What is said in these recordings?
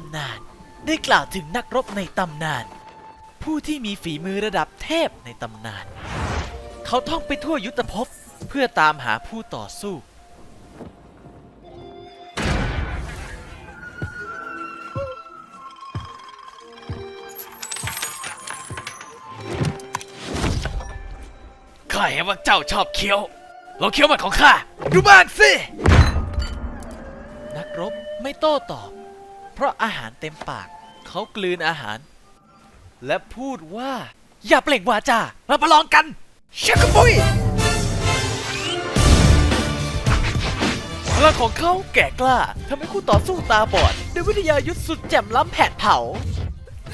ำนาน ได้กล่าวถึงนักรบในตำนาน ผู้ที่มีฝีมือระดับเทพในตำนาน เขาท่องไปทั่วยุทธภพเพื่อตามหาผู้ต่อสู้ ข้าเห็นว่าเจ้าชอบเคี้ยวลองเคี้ยวมันของข้า ดูบ้างสิ นักรบไม่โต้ตอบ เพราะอาหารเต็มปาก เขากลืนอาหาร และพูดว่า อย่าเปล่งวาจามาประลองกันเชคกบุยพลังของเขาแก่กล้าทำให้คู่ต่อสู้ตาบอด ด้วยวิทยายุทธสุดแจ่มล้ำแผดเผา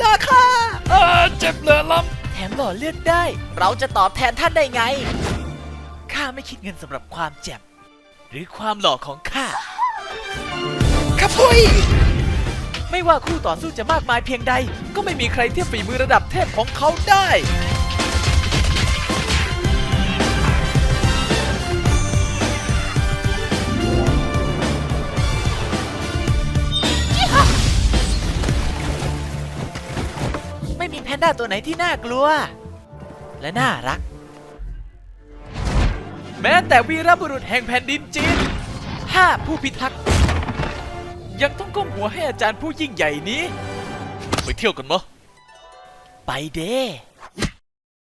ราคาเออเจ็บเหลือล้ำแถมหล่อเลือดได้ เราจะตอบแทนท่านได้ไง ข้าไม่คิดเงินสำหรับความแจ่มหรือความหล่อของข้าขับพุย ไม่ว่าคู่ต่อสู้จะมากมายเพียงใด ก็ไม่มีใครเทียบฝีมือระดับเทพของเขาได้ไม่มีแพนด้าตัวไหนที่น่ากลัว และน่ารัก แม้แต่วีรบุรุษแห่งแผ่นดินจีนห้าผู้พิทักษ์ ยังต้องก้มหัวให้อาจารย์ผู้ยิ่งใหญ่นี้ ไปเที่ยวกันมะ ไปเด้